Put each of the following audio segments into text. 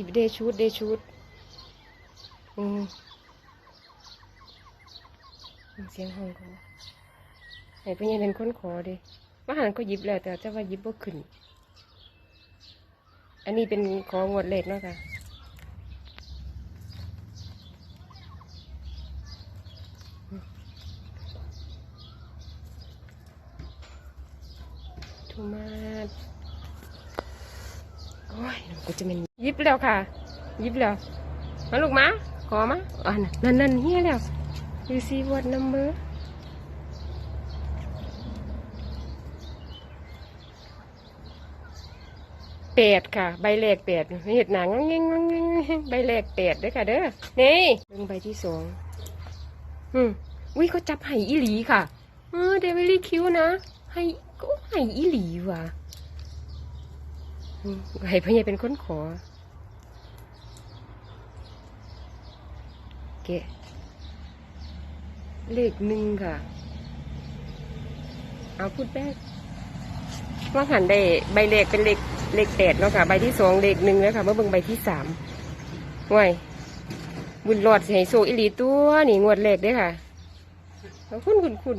อีเดชุดเดชุดอืมเสียงห้องเขาให้พ่อใหญ่เป็นคนขอเดิว่าหันก็หยิบแล้วแต่จะว่าหยิบบ่ขึ้น อันนี้เป็นของวดเล็กเนาะค่ะทูมาส โอ้ยกูจะเป็นยิบแล้วค่ะ ยิบแล้วมาลูกมาขอมาอ่านั่นนั่นเฮียแล้ว you see what number แปดค่ะ ใบแรกแปดเห็ดหนังงงงงใบแรกแปดเด้อค่ะ เด้อนี่เบิ่งใบที่สองอืมอุ้ยเขาจับไห่อีหลีค่ะ เออเดวิลี่คิวนะให้ก็ให้อีหลีว่ะ ให้พ่อใหญ่เป็นคนขอ เกะเลขหนึ่งค่ะ เอาพูดแป๊กว่าหันได้ใบเลขเป็นเลขเลขแปดเนาะค่ะ ใบที่สองเลขหนึ่งแล้วค่ะเมื่อเบิ่งใบที่สามว้ยบุญรอดให้โซอีหลีตัวนี่งวดเลขด้อค่ะเอาคุณคุณคุณ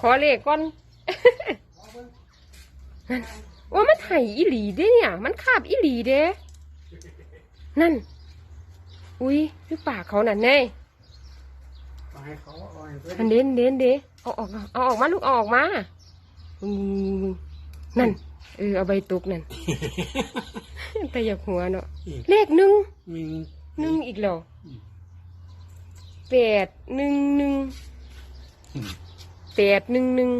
ขอเลขก่อนนั่ นว่ามันไห่อีหลีเด้เนี่ย มันคาบอีหลีเด้นั่น อุ้ยคือปากเขาน่ะแน่เอาให้เขาเอาให้เพื่อนอันเด่นเด่นเด้เอาออกมาเอาออกมาลูกเอาออกมาอืมนั่นเออเอาใบตุกนั่น แต่อยากหัวเนาะเลขหนึ่งมีหนึ่งอีกแล้วแปดหนึ่งหนึ่งแปดหนึ่งหนึ่ง